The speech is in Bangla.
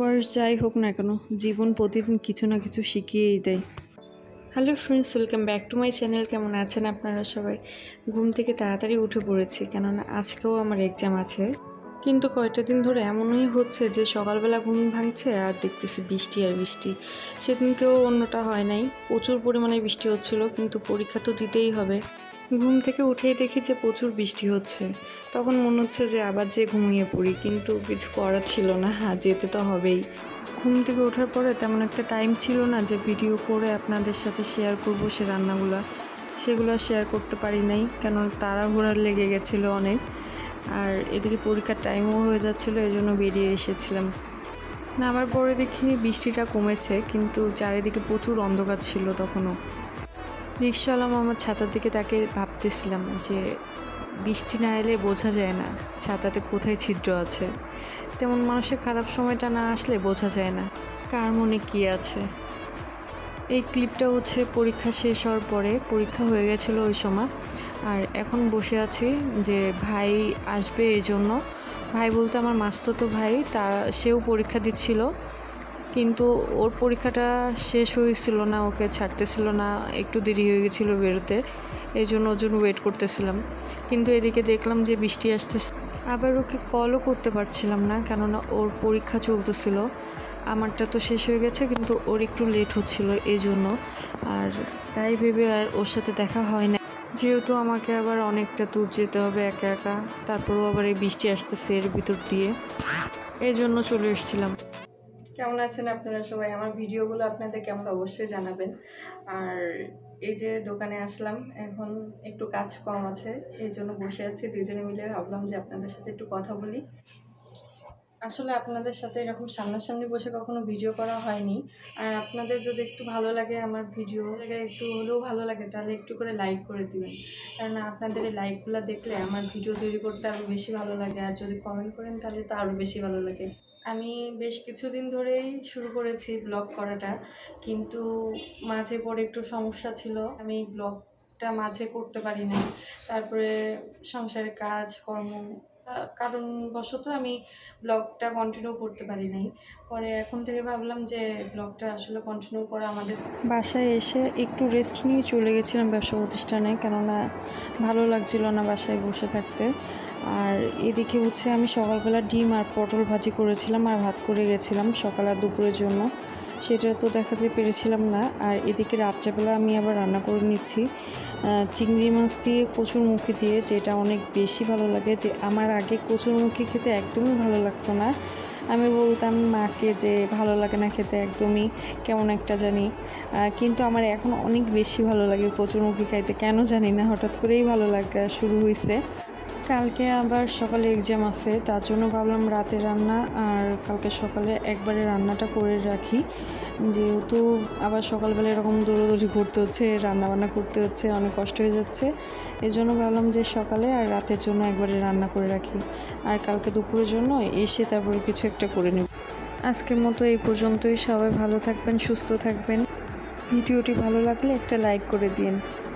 বয়স যাই হোক না কেন, জীবন প্রতিদিন কিছু না কিছু শিখিয়েই দেয়। Hello friends welcome back to my channel কেমন আছেন আপনারা সবাই? ঘুম থেকে তাড়াতাড়ি উঠে পড়েছি, কেননা আজকেও আমার এক্সাম আছে। কিন্তু কয়টা দিন ধরে এমনই হচ্ছে যে সকালবেলা ঘুম ভাঙছে আর দেখতেছি বৃষ্টি আর বৃষ্টি। সেদিনকেও অন্যটা হয় নাই। প্রচুর পরিমাণে বৃষ্টি হচ্ছিল, কিন্তু পরীক্ষা তো দিতেই হবে। ঘুম থেকে উঠেই দেখি যে প্রচুর বৃষ্টি হচ্ছে। তখন মনে হচ্ছে যে আবার যে ঘুমিয়ে পড়ি, কিন্তু কিছু করার ছিল না। হ্যাঁ যেতে তো হবেই। ঘুম থেকে ওঠার পরে তেমন একটা টাইম ছিল না যে ভিডিও করে আপনাদের সাথে শেয়ার করব সে রান্নাগুলো। সেগুলো শেয়ার করতে পারি নাই, কেন তাড়াহুড়ার লেগে গেছিল অনেক। আর এদিকে পরীক্ষার টাইমও হয়ে যাচ্ছিল, এই জন্য বেরিয়ে এসেছিলাম। নামার পরে দেখি বৃষ্টিটা কমেছে, কিন্তু চারিদিকে প্রচুর অন্ধকার ছিল তখনও। রিক্সাওয়ালা আমার ছাতার দিকে তাকে ভাবতেছিলাম যে বৃষ্টি না এলে বোঝা যায় না ছাতাতে কোথায় ছিদ্র আছে। তেমন মানুষের খারাপ সময়টা না আসলে বোঝা যায় না। কার মনে কী আছে? এই ক্লিপটা হচ্ছে পরীক্ষা শেষ হওয়ার পরে পরীক্ষা হয়ে গেছিল ওই সময়। আর এখন বসে আছি যে ভাই আসবে এই জন্য। ভাই বলতে আমার মাস্ততো ভাই, তার, সেও পরীক্ষা দিচ্ছিল। কিন্তু ওর পরীক্ষাটা শেষ হয়েছিল না, ওকে ছাড়তেছিল না, একটু দেরি হয়ে গেছিল বেরোতে, এই জন্য ওর জন্য ওয়েট করতেছিলাম। কিন্তু এদিকে দেখলাম যে বৃষ্টি আসতেছে। আবার ওকে কলও করতে পারছিলাম না, কেননা ওর পরীক্ষা চলতেছিল। আমারটা তো শেষ হয়ে গেছে, কিন্তু ওর একটু লেট হচ্ছিল এই জন্য। আর তাই ভেবে আর ওর সাথে দেখা হয় না যেহেতু আমাকে আবার অনেকটা দূর যেতে হবে একা একা, তারপরেও আবার এই বৃষ্টি আসতেছে এর ভিতর দিয়ে। এই জন্য চলে এসেছিলাম। কেমন আছেন আপনারা সবাই? আমার ভিডিওগুলো আপনাদের কেমন? অবশ্যই জানাবেন। আর এই যে দোকানে আসলাম, এখন একটু কাজ কম আছে, এই জন্য বসে আছি। দুজনে মিলে ভাবলাম যে আপনাদের সাথে একটু কথা বলি। আসলে আপনাদের সাথে এরকম সামনাসামনি বসে কখনো ভিডিও করা হয়নি। আর আপনাদের যদি একটু ভালো লাগে আমার ভিডিও জায়গায় একটু হলেও ভালো লাগে, তাহলে একটু করে লাইক করে দিবেন। কারণ আপনাদের এই লাইকগুলো দেখলে আমার ভিডিও তৈরি করতে আরও বেশি ভালো লাগে। আর যদি কমেন্ট করেন, তাহলে তো আরও বেশি ভালো লাগে। আমি বেশ কিছুদিন ধরেই শুরু করেছি ব্লগ করাটা, কিন্তু মাঝে পরে একটু সমস্যা ছিল। আমি ব্লগটা মাঝে করতে পারি না তারপরে সংসারের কাজ, কর্ম কারণবশত আমি ব্লগটা কন্টিনিউ করতে পারি নাই। পরে এখন থেকে ভাবলাম যে ব্লগটা আসলে কন্টিনিউ করা আমাদের বাসায় এসে একটু রেস্ট নিয়ে চলে গেছিলাম ব্যবসা প্রতিষ্ঠানে, কেননা ভালো লাগছিল না বাসায় বসে থাকতে। আর এদিকে হচ্ছে আমি সকালবেলা ডিম আর পটল ভাজি করেছিলাম আর ভাত করে গেছিলাম সকাল আর দুপুরের জন্য। সেটা তো দেখাতে পেরেছিলাম না। আর এদিকে রাত্রেবেলা আমি আবার রান্না করে নিচ্ছি। চিংড়ি মাছ দিয়ে কচুরমুখী দিয়ে, যেটা অনেক বেশি ভালো লাগে। যে আমার আগে কচুরমুখী খেতে একদমই ভালো লাগতো না। আমি বলতাম, মাকে যে ভালো লাগে না খেতে একদমই, কেমন একটা জানি। কিন্তু আমার এখন অনেক বেশি ভালো লাগে কচুরমুখী খাইতে। কেন জানি না, হঠাৎ করেই ভালো লাগা শুরু হয়েছে কালকে আবার সকালে এক্সাম আছে, তার জন্য ভাবলাম রাতে রান্না আর কালকে সকালে একবারে রান্নাটা করে রাখি। যেহেতু আবার সকালবেলা এরকম দৌড়োদৌড়ি ঘুরতে হচ্ছে রান্না বান্না করতে হচ্ছে, অনেক কষ্ট হয়ে যাচ্ছে এই জন্য ভাবলাম যে সকালে আর রাতের জন্য একবারে রান্না করে রাখি। আর কালকে দুপুরের জন্য এসে তারপরে কিছু একটা করে নেব। আজকের মতো এই পর্যন্তই, সবাই ভালো থাকবেন, সুস্থ থাকবেন। ভিডিওটি ভালো লাগলে একটা লাইক করে দিন।